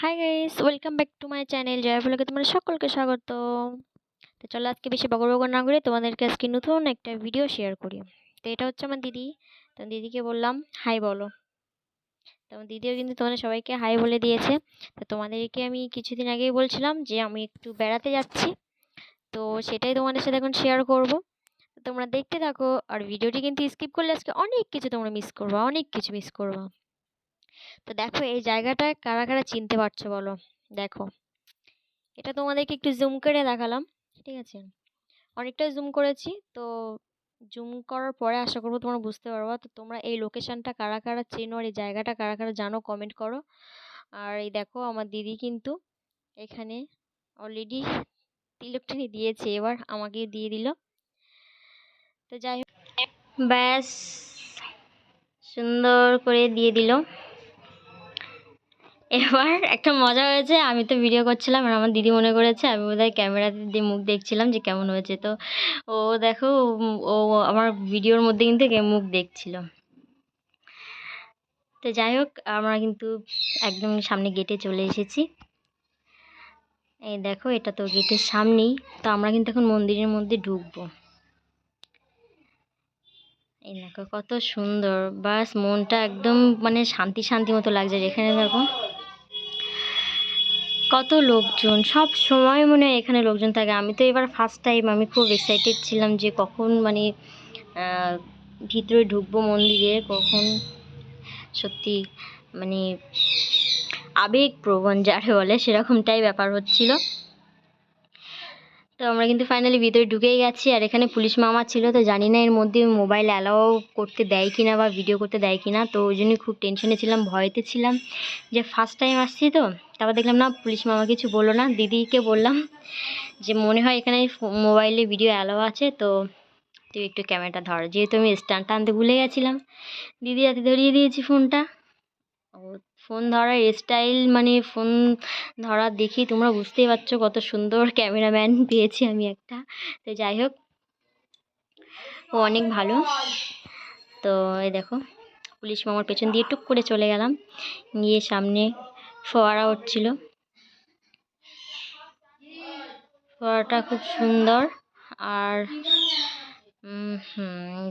Hi guys welcome back to my channel Jaya ভ্লগে তোমাদের সকলকে স্বাগত তো চলো আজকে বেশি বগর বগর না করে তোমাদেরকে আজকে নতুন একটা ভিডিও শেয়ার করি। তো এটা হচ্ছে আমার দিদি। তো দিদিকে বললাম হাই বলো। তো আমার দিদিও কিন্তু তোমাদের সবাইকে হাই বলে দিয়েছে। তো তোমাদেরকে আমি কিছুদিন আগেই বলছিলাম যে আমি একটু বেড়াতে যাচ্ছি। তো সেটাই তোমাদের সাথে এখন শেয়ার করব। তোমরা দেখতে থাকো, আর ভিডিওটি কিন্তু স্কিপ করলে আজকে অনেক কিছু তোমরা মিস করবা, অনেক কিছু মিস করবা। তো দেখো এই জায়গাটা কারা কারা চিনতে পারছ বলো? দেখো। এটা তোমাদেরকে একটু জুম করে দেখালাম, ঠিক আছে? অনেকটা জুম করেছি, তো জুম করার পরে আশা করব তোমরা বুঝতে পারবা। তো তোমরা এই লোকেশনটা কারা কারা চেনো আর এই জায়গাটা কারা কারা জানো কমেন্ট করো। আর এই দেখো আমার দিদি কিন্তু এখানে অলরেডি তিলকটানি দিয়েছে, এবার আমাকে দিয়ে দিল। তো যাই হোক। ব্যাস, সুন্দর করে দিয়ে দিল। এবার একটা মজা হয়েছে, আমি তো ভিডিও করছিলাম আর আমার দিদি মনে করেছে, আমি বোধহয় ক্যামেরাতে দিয়ে মুখ দেখছিলাম যে কেমন হয়েছে। তো ও দেখো, ও আমার ভিডিওর মধ্যে কিন্তু মুখ দেখছিল। তো যাই হোক, আমরা কিন্তু একদম সামনে গেটে চলে এসেছি। এই দেখো, এটা তো গেটের সামনেই। তো আমরা কিন্তু এখন মন্দিরের মধ্যে ঢুকবো। এই দেখো, কত সুন্দর। বাস মনটা একদম মানে শান্তি শান্তি মতো লাগছে যেখানে দেখো কত লোকজন? সব সময় মনে হয় এখানে লোকজন থাকে। আমি তো এবার ফার্স্ট টাইম আমি খুব এক্সাইটেড ছিলাম যে কখন মানে ভিতরে ঢুকবো মন্দিরে, কখন সত্যি মানে আবেগ প্রবণ যারে বলে সেরকমটাই ব্যাপার হচ্ছিল। তো আমরা কিন্তু ফাইনালি ভিতরে ঢুকেই গেছি। আর এখানে পুলিশ মামা ছিল, তো জানি না এর মধ্যে মোবাইল অ্যালাও করতে দেয় কিনা বা ভিডিও করতে দেয় কিনা। তো ওই জন্যই খুব টেনশনে ছিলাম, ভয়েতে ছিলাম যে ফার্স্ট টাইম আসছি তো, তারপর দেখলাম না, পুলিশ মামা কিছু বলল না। দিদিকে বললাম যে, মনে হয় এখানে মোবাইলে ভিডিও অ্যালাও আছে, তো তুই একটু ক্যামেরাটা ধর। যেহেতু আমি স্ট্যান্ডটা আনতে ভুলে গেছিলাম, দিদি হাতে ধরিয়ে দিয়েছি ফোনটা ও ফোন ধরার স্টাইল মানে ফোন ধরা দেখি তোমরা বুঝতেই পারছ কত সুন্দর ক্যামেরাম্যান পেয়েছি আমি একটা। তো যাই হোক, ও অনেক ভালো। তো এই দেখো, পুলিশ মামার পেছন দিয়ে টুক করে চলে গেলাম। গিয়ে সামনে ফোয়ারা হচ্ছিল ফোয়ারাটা খুব সুন্দর। আর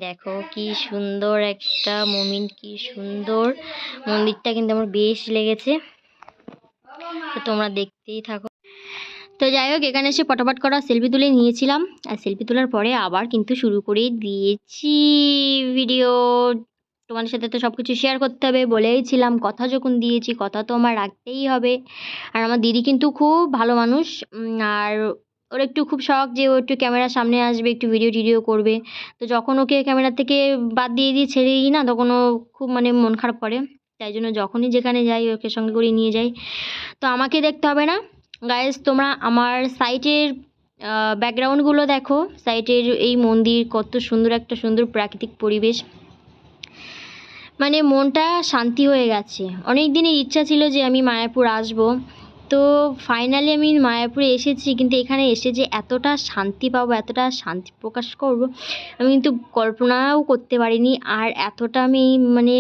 দেখো কি সুন্দর একটা মোমেন্ট কি সুন্দর মন্দিরটা কিন্তু আমার বেশ লেগেছে। তো তোমরা দেখতেই থাকো। তো যাই হোক, এখানে এসে পটাপট করা সেলফি তুলে নিয়েছিলাম। আর সেলফি তোলার পরে আবার কিন্তু শুরু করে দিয়েছি ভিডিও তোমাদের সাথে তো সব কিছু শেয়ার করতে হবে বলেইছিলাম, কথা যখন দিয়েছি, কথা তো আমার রাখতেই হবে। আর আমার দিদি কিন্তু খুব ভালো মানুষ। আর ওর একটু খুব শখ যে ও একটু ক্যামেরার সামনে আসবে, একটু ভিডিও টিডিও করবে। তো যখন ওকে ক্যামেরা থেকে বাদ দিয়ে দিয়ে ছেড়ে দিই না, তখন ও খুব মানে মন খারাপ করে। তাই জন্য যখনই যেখানে যাই, ওকে সঙ্গে করে নিয়ে যাই। তো আমাকে দেখতে হবে না। গাইজ তোমরা আমার সাইটের ব্যাকগ্রাউন্ডগুলো দেখো। সাইটের এই মন্দির কত সুন্দর, একটা সুন্দর প্রাকৃতিক পরিবেশ। মানে মনটা শান্তি হয়ে গেছে। অনেক দিনের ইচ্ছা ছিল যে আমি মায়াপুর আসব। তো ফাইনালি আমি মায়াপুরে এসেছি, কিন্তু এখানে এসে যে এতটা শান্তি পাবো, এতটা শান্তি প্রকাশ করব, আমি কিন্তু কল্পনাও করতে পারিনি। আর এতটা আমি মানে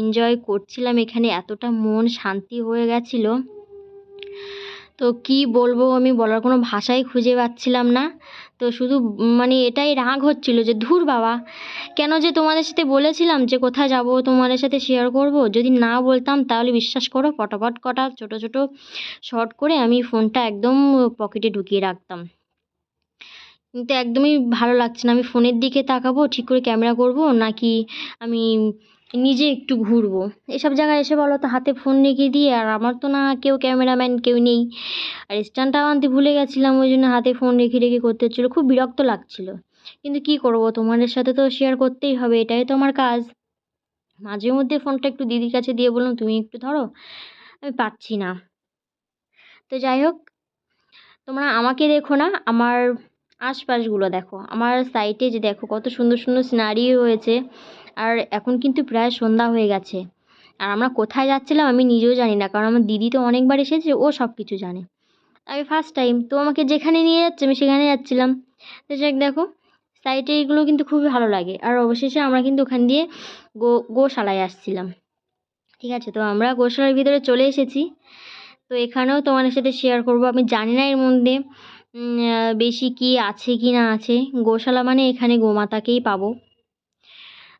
এনজয় করছিলাম, এখানে এতটা মন শান্তি হয়ে গেছিল। তো কি বলব আমি বলার কোনো ভাষাই খুঁজে পাচ্ছিলাম না। তো শুধু মানে এটাই রাগ হচ্ছিল যে, ধুর বাবা, কেন যে তোমাদের সাথে বলেছিলাম যে কোথায় যাব, তোমাদের সাথে শেয়ার করব, যদি না বলতাম তাহলে বিশ্বাস করো পটাপট কটা ছোট ছোট শর্ট করে আমি ফোনটা একদম পকেটে ঢুকিয়ে রাখতাম। কিন্তু একদমই ভালো লাগছে না, আমি ফোনের দিকে তাকাবো, ঠিক করে ক্যামেরা করব, নাকি আমি নিজে একটু ঘুরবো। এসব জায়গায় এসে বলো তো, হাতে ফোন রেখে দিয়ে, আর আমার তো না কেউ ক্যামেরাম্যান কেউ নেই। আর স্ট্যান্ডটাও আনতে ভুলে গেছিলাম, ওই জন্য হাতে ফোন রেখে রেখে করতে হচ্ছিল। খুব বিরক্ত লাগছিল। কিন্তু কি করব, তোমাদের সাথে তো শেয়ার করতেই হবে, এটাই তো আমার কাজ। মাঝে মধ্যে ফোনটা একটু দিদির কাছে দিয়ে বললাম তুমি একটু ধরো, আমি পারছি না। তো যাই হোক, তোমরা আমাকে দেখো না, আমার আশপাশগুলো দেখো। আমার সাইটে যে দেখো, কত সুন্দর সুন্দর সিনারি হয়েছে। আর এখন কিন্তু প্রায় সন্ধ্যা হয়ে গেছে। আর আমরা কোথায় যাচ্ছিলাম আমি নিজেও জানি না, কারণ আমার দিদি তো অনেকবার এসেছে, ও সব কিছু জানে। আমি ফার্স্ট টাইম তো আমাকে যেখানে নিয়ে যাচ্ছে আমি সেখানে যাচ্ছিলাম। তো যাক, দেখো সাইটে এগুলো কিন্তু খুবই ভালো লাগে। আর অবশেষে আমরা কিন্তু ওখান দিয়ে গো, গোশালায় আসছিলাম। ঠিক আছে, তো আমরা গোশালার ভিতরে চলে এসেছি। তো এখানেও তোমাদের সাথে শেয়ার করব। আমি জানি না এর মধ্যে বেশি কি আছে কি না আছে। গোশালা মানে এখানে গোমাতাকেই পাবো।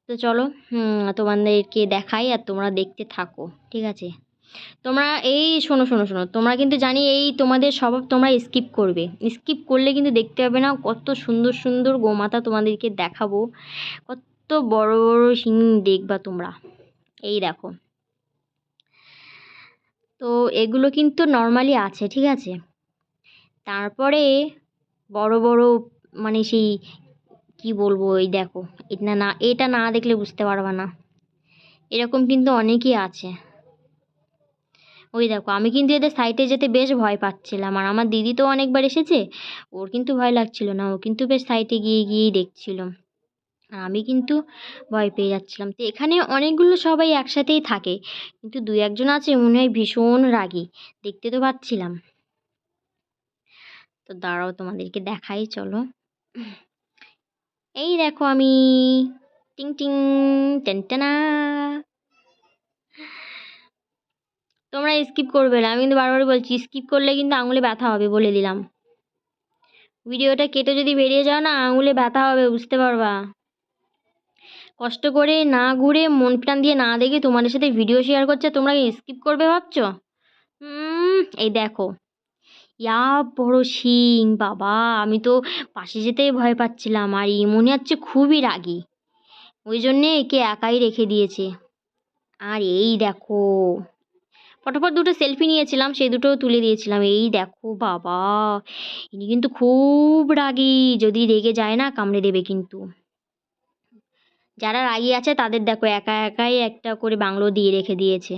তো চলো তোমাদেরকে দেখাই আর তোমরা দেখতে থাকো, ঠিক আছে? তোমরা এই, শোনো শোনো শোনো, তোমরা কিন্তু জানি এই তোমাদের স্বভাব তোমরা স্কিপ করবে। স্কিপ করলে কিন্তু দেখতে পাবে না কত সুন্দর সুন্দর গোমাতা তোমাদেরকে দেখাবো, কত বড় বড় সিং দেখবা তোমরা। এই দেখো। তো এগুলো কিন্তু নর্মালি আছে, ঠিক আছে? তারপরে বড় বড় মানে সেই কি বলব, এই দেখো, এটা না এটা না দেখলে বুঝতে পারবা না। এরকম কিন্তু অনেকই আছে। ওই দেখো, আমি কিন্তু এদের সাইটে যেতে বেশ ভয় পাচ্ছিলাম, আর আমার দিদি তো অনেকবার এসেছে, ওর কিন্তু ভয় লাগছিল না, ও কিন্তু বেশ সাইটে গিয়ে গিয়েই দেখছিল। আর আমি কিন্তু ভয় পেয়ে যাচ্ছিলাম। তো এখানে অনেকগুলো সবাই একসাথেই থাকে, কিন্তু দু একজন আছে, মনে হয় ভীষণ রাগী, দেখতে তো পাচ্ছিলাম। তো দাঁড়াও, তোমাদেরকে দেখাই, চলো। এই দেখো আমি। টিং টিং টেনটানা তোমরা স্কিপ করবে না। আমি কিন্তু বারবার বলছি স্কিপ করলে কিন্তু আঙুলে ব্যথা হবে বলে দিলাম। ভিডিওটা কেটে যদি বেরিয়ে যাও না, আঙুলে ব্যথা হবে, বুঝতে পারবা? কষ্ট করে না ঘুরে মন প্রাণ দিয়ে না দেখে তোমাদের সাথে ভিডিও শেয়ার করছে, তোমরা স্কিপ করবে ভাবছ? এই দেখো। ইয়া বড় শিং, বাবা। আমি তো পাশে যেতেই ভয় পাচ্ছিলাম, আর ই মনে হচ্ছে খুবই রাগী। ওই জন্যে একে একাই রেখে দিয়েছে। আর এই দেখো, ফটোফট দুটো সেলফি নিয়েছিলাম, সেই দুটো তুলে দিয়েছিলাম। এই দেখো, বাবা, ইনি কিন্তু খুব রাগী, যদি রেগে যায় না, কামড়ে দেবে কিন্তু। যারা রাগী আছে, তাদের দেখো, একা একাই একটা করে বাংলো দিয়ে রেখে দিয়েছে।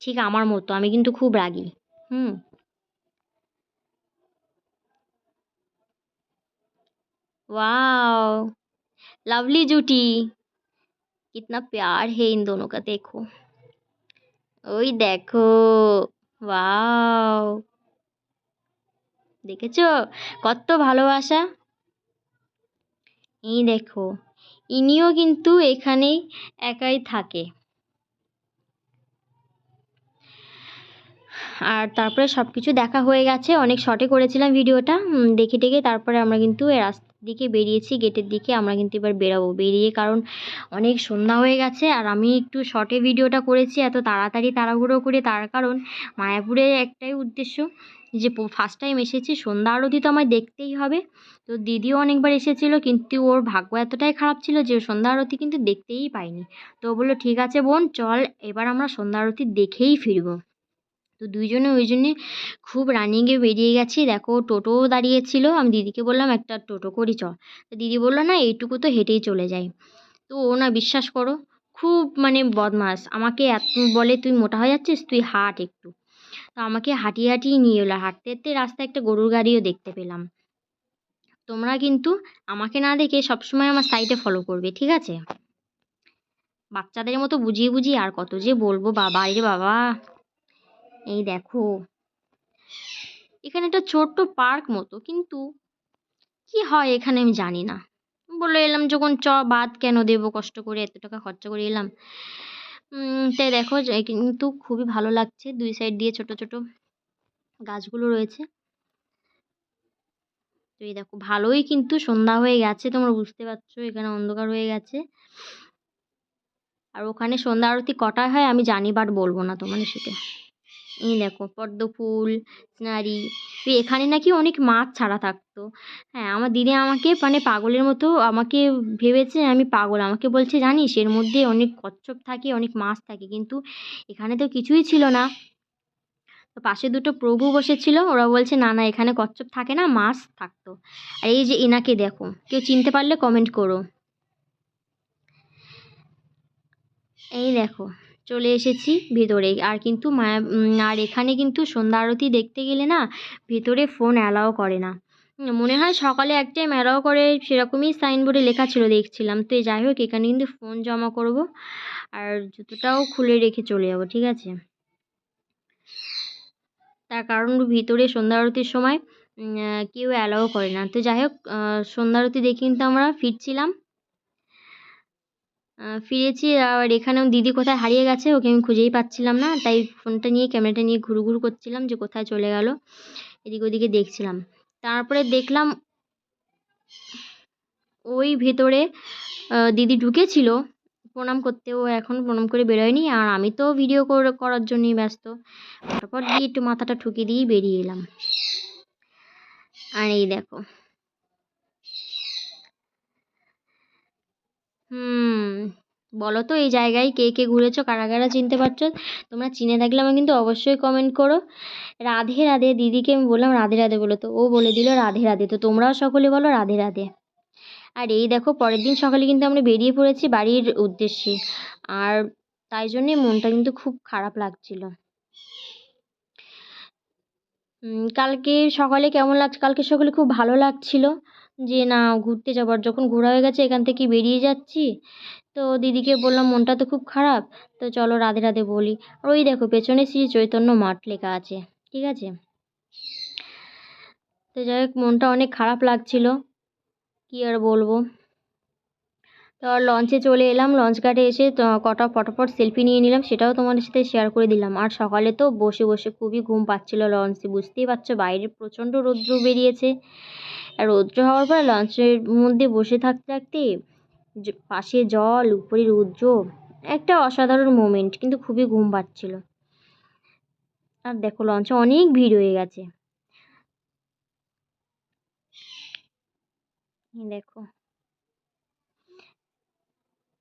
ঠিক আমার মতো, আমি কিন্তু খুব রাগী। হুম वाओ लवली जूटी कितना प्यार है इन दोनों का देखो ওই দেখো ওয়াও দেখেছো কত ভালোবাসা এই দেখো ইনিও কিন্তু এখানেই একাই থাকে আর তারপরে সব কিছু দেখা হয়ে গেছে। অনেক শর্টে করেছিলাম ভিডিওটা। দেখে টেকে তারপরে আমরা কিন্তু রাস্তার দিকে বেরিয়েছি গেটের দিকে আমরা কিন্তু এবার বেরাবো। বেরিয়ে কারণ অনেক সন্ধ্যা হয়ে গেছে আর আমি একটু শর্টে ভিডিওটা করেছি এত তাড়াতাড়ি তাড়াহুড়ো করে। তার কারণ মায়াপুরে একটাই উদ্দেশ্য যে ফার্স্ট টাইম এসেছি, সন্ধ্যা আরতি তো আমায় দেখতেই হবে। তো দিদিও অনেকবার এসেছিল কিন্তু ওর ভাগ্য এতটাই খারাপ ছিল যে সন্ধ্যা আরতি কিন্তু দেখতেই পাইনি। তো বলল, ঠিক আছে বোন, চল, এবার আমরা সন্ধ্যা আরতি দেখেই ফিরবো। তো দুইজনে ওই জন্যে খুব রানিংয়ে বেরিয়ে গেছি। দেখো টোটোও দাঁড়িয়েছিল, আমি দিদিকে বললাম, একটা টোটো করি চ তো দিদি বলল, না, এইটুকু তো হেঁটেই চলে যাই। তো ও, না, বিশ্বাস করো, খুব মানে বদমাস। আমাকে এত বলে, তুই মোটা হয়ে যাচ্ছিস, তুই হাঁট একটু। তো আমাকে হাঁটিয়ে হাঁটিয়ে নিয়ে এলো। হাঁটতে হাঁটতে রাস্তায় একটা গরুর গাড়িও দেখতে পেলাম। তোমরা কিন্তু আমাকে না দেখে সবসময় আমার সাইডে ফলো করবে, ঠিক আছে? বাচ্চাদের মতো বুঝিয়ে বুঝিয়ে আর কত যে বলব বাবা রে বাবা। এই দেখো। এখানে একটা ছোট্ট পার্ক মতো, কিন্তু কি হয় এখানে আমি জানি না। বলে এলাম যখন চ, বাদ কেন দেবো? কষ্ট করে এত টাকা খরচা করে এলাম। তাই দেখো কিন্তু খুবই ভালো লাগছে। দুই সাইড দিয়ে ছোট ছোট গাছগুলো রয়েছে। তো এই দেখো, ভালোই কিন্তু সন্ধ্যা হয়ে গেছে, তোমরা বুঝতে পারছ। এখানে অন্ধকার হয়ে গেছে। আর ওখানে সন্ধ্যা আরতি কটায় হয় আমি জানি বাট বলব না তোমাদের সাথে। এই দেখো পদ্ম ফুল সিনারি এখানে নাকি অনেক মাছ ছাড়া থাকতো। হ্যাঁ আমার দিদি আমাকে মানে পাগলের মতো আমাকে ভেবেছে, আমি পাগল। আমাকে বলছে, জানিস, এর মধ্যে অনেক কচ্ছপ থাকে, অনেক মাছ থাকে, কিন্তু এখানে তো কিছুই ছিল না। তো পাশে দুটো প্রভু বসেছিল, ওরা বলছে, না না, এখানে কচ্ছপ থাকে না, মাছ থাকতো। আর এই যে এনাকে দেখো, কেউ চিনতে পারলে কমেন্ট করো। এই দেখো চলে এসেছি ভেতরে। আর কিন্তু মায়া আর এখানে কিন্তু সন্ধ্যা আরতি দেখতে গেলে না ভেতরে ফোন অ্যালাও করে না। মনে হয় সকালে এক টাইম অ্যালাও করে, সেরকমই সাইনবোর্ডে লেখা ছিল, দেখছিলাম। তো যাই হোক, এখানে কিন্তু ফোন জমা করব আর জুতোটাও খুলে রেখে চলে যাব, ঠিক আছে? তার কারণ ভিতরে সন্ধ্যা আরতির সময় কেউ অ্যালাও করে না। তো যাই হোক সন্ধ্যা আরতি দেখে কিন্তু আমরা ফিরছিলাম। ফিরেছি। আর এখানেও দিদি কোথায় হারিয়ে গেছে, ওকে আমি খুঁজেই পাচ্ছিলাম না। তাই ফোনটা নিয়ে, ক্যামেরাটা নিয়ে ঘুরু ঘুরু করছিলাম যে কোথায় চলে গেল। এদিক ওদিকে দেখছিলাম। তারপরে দেখলাম ওই ভেতরে দিদি ঢুকেছিল। প্রণাম করতে, ও এখন প্রণাম করে বেরোয়নি। আর আমি তো ভিডিও করার জন্যই ব্যস্ত। তারপর দিয়ে একটু মাথাটা ঠুকে দিয়েই বেরিয়ে এলাম। আর এই দেখো। হুম বলো তো এই জায়গায় কে কে ঘুরেছো, কারা কারা চিনতে পারছ? তোমরা চিনে থাকলে আমাকে কিন্তু অবশ্যই কমেন্ট করো। রাধে রাধে, দিদিকে আমি বললাম রাধে রাধে বলো তো। ও বলে দিল রাধে রাধে। তো তোমরাও সকলে বলো রাধে রাধে। আর এই দেখো, পরের দিন সকালে কিন্তু আমরা বেরিয়ে পড়েছি বাড়ির উদ্দেশ্যে। আর তাই জন্যে মনটা কিন্তু খুব খারাপ লাগছিল। কালকে সকালে কেমন লাগছে? কালকে সকালে খুব ভালো লাগছিল। যে, না, ঘুরতে যাবার যখন ঘোরা হয়ে গেছে, এখান থেকে বেরিয়ে যাচ্ছি। তো দিদিকে বললাম, মনটা তো খুব খারাপ। তো চলো রাধে রাধে বলি। আর ওই দেখো, পেছনে শ্রী চৈতন্য মাঠ লেখা আছে, ঠিক আছে? তো যাই হোক, মনটা অনেক খারাপ লাগছিল। কি আর বলব? তো লঞ্চে চলে এলাম। লঞ্চ ঘাটে এসে তো কটা ফটোফট সেলফি নিয়ে নিলাম। সেটাও তোমাদের সাথে শেয়ার করে দিলাম। আর সকালে তো বসে বসে খুবই ঘুম পাচ্ছিল লঞ্চে বুঝতেই পারছ, বাইরে প্রচণ্ড রৌদ্র বেরিয়েছে। আর রৌদ্র হওয়ার পর লঞ্চের মধ্যে বসে থাকতে থাকতে পাশে জল, উপরে রৌদ্র, একটা অসাধারণ মোমেন্ট কিন্তু খুবই ঘুম পাচ্ছিল। আর দেখো, লঞ্চে অনেক ভিড় হয়ে গেছে। দেখো।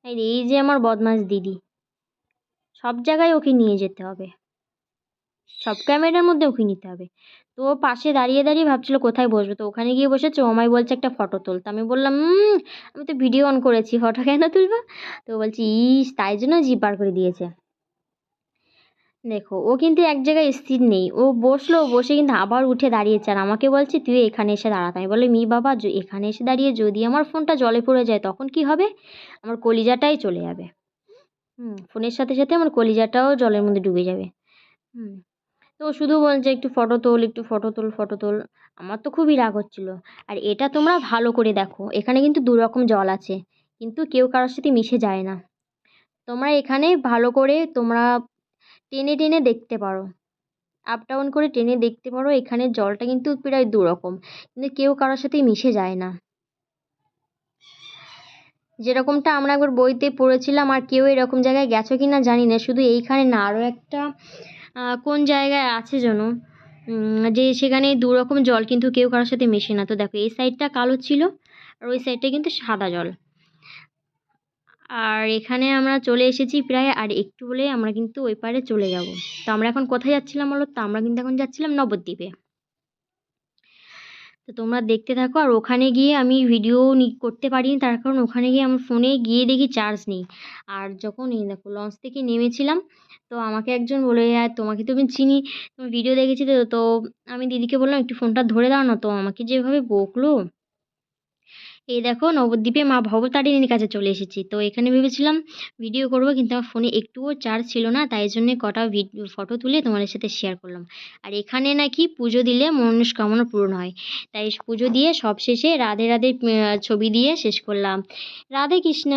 এই যে আমার বদমাস দিদি, সব জায়গায় ওকে নিয়ে যেতে হবে। সব ক্যামেরার মধ্যে ওকে নিতে হবে? তো পাশে দাঁড়িয়ে দাঁড়িয়ে ভাবছিল কোথায় বসবে? তো ওখানে গিয়ে বসেছে, ও আমায় বলছে একটা ফটো তুলতে। আমি বললাম আমি তো ভিডিও অন করেছি ফটো কেন তুলবো? তো বলছে, ইস, তাই জন্য জিভ বার করে দিয়েছে। দেখো, ও কিন্তু এক জায়গায় স্থির নেই। ও বসল বসে কিন্তু আবার উঠে দাঁড়িয়েছে। আর আমাকে বলছে, তুই এখানে এসে দাঁড়াতে। আমি বলি মি বাবা এখানে এসে দাঁড়িয়ে যদি আমার ফোনটা জলে পড়ে যায়, তখন কি হবে? আমার কলিজাটাই চলে যাবে। হুম ফোনের সাথে সাথে আমার কলিজাটাও জলের মধ্যে ডুবে যাবে। হুম তো শুধু বলছে একটু ফটো তোল, একটু ফটো তোল ফটো তোল। আমার তো খুবই রাগ হচ্ছিল। আর এটা তোমরা ভালো করে দেখো। এখানে কিন্তু দু রকম জল আছে। কিন্তু কেউ কারোর সাথে মিশে যায় না। তোমরা এখানে ভালো করে তোমরা টেনে টেনে দেখতে পারো। আপ ডাউন করে টেনে দেখতে পারো এখানে জলটা কিন্তু প্রায় দু রকম। কিন্তু কেউ কারোর সাথেই মিশে যায় না। যেরকমটা আমরা একবার বইতে পড়েছিলাম, আর কেউ এরকম জায়গায় গেছো কি না জানি না। শুধু এইখানে না আরও একটা কোন জায়গায় আছে যেন? যে সেখানে দু রকম জল কিন্তু কেউ কারোর সাথে মেশে না। তো দেখো, এই সাইডটা কালো ছিল আর ওই সাইডটা কিন্তু সাদা জল। আর এখানে আমরা চলে এসেছি প্রায়, আর একটু হলে আমরা কিন্তু ওই পারে চলে যাব। তো আমরা এখন কোথায় যাচ্ছিলাম বলো? তো আমরা কিন্তু এখন যাচ্ছিলাম নবদ্বীপে। তো তোমরা দেখতে থাকো, আর ওখানে গিয়ে আমি ভিডিও করতে পারিনি তার কারণ ওখানে গিয়ে আমার ফোনে গিয়ে দেখি চার্জ নেই। আর যখন এই দেখো লঞ্চ থেকে নেমেছিলাম, তো আমাকে একজন বলে আর তোমাকে তো আমি চিনি তোমার ভিডিও দেখেছি তো তো আমি দিদিকে বললাম, একটু ফোনটা ধরে দাও না তো, আমাকে যেভাবে বকলো এই দেখো নবদ্বীপে মা ভবতারিণীর কাছে চলে এসেছি। তো এখানে ভেবেছিলাম ভিডিও করব কিন্তু আমার ফোনে একটুও চার্জ ছিল না, তাই জন্য কটা ভিডিও ফটো তুলে তোমাদের সাথে শেয়ার করলাম। আর এখানে নাকি পুজো দিলে মনস্কামনা পূরণ হয়। তাই পুজো দিয়ে সব শেষে রাধে রাধে ছবি দিয়ে শেষ করলাম। রাধে কৃষ্ণ!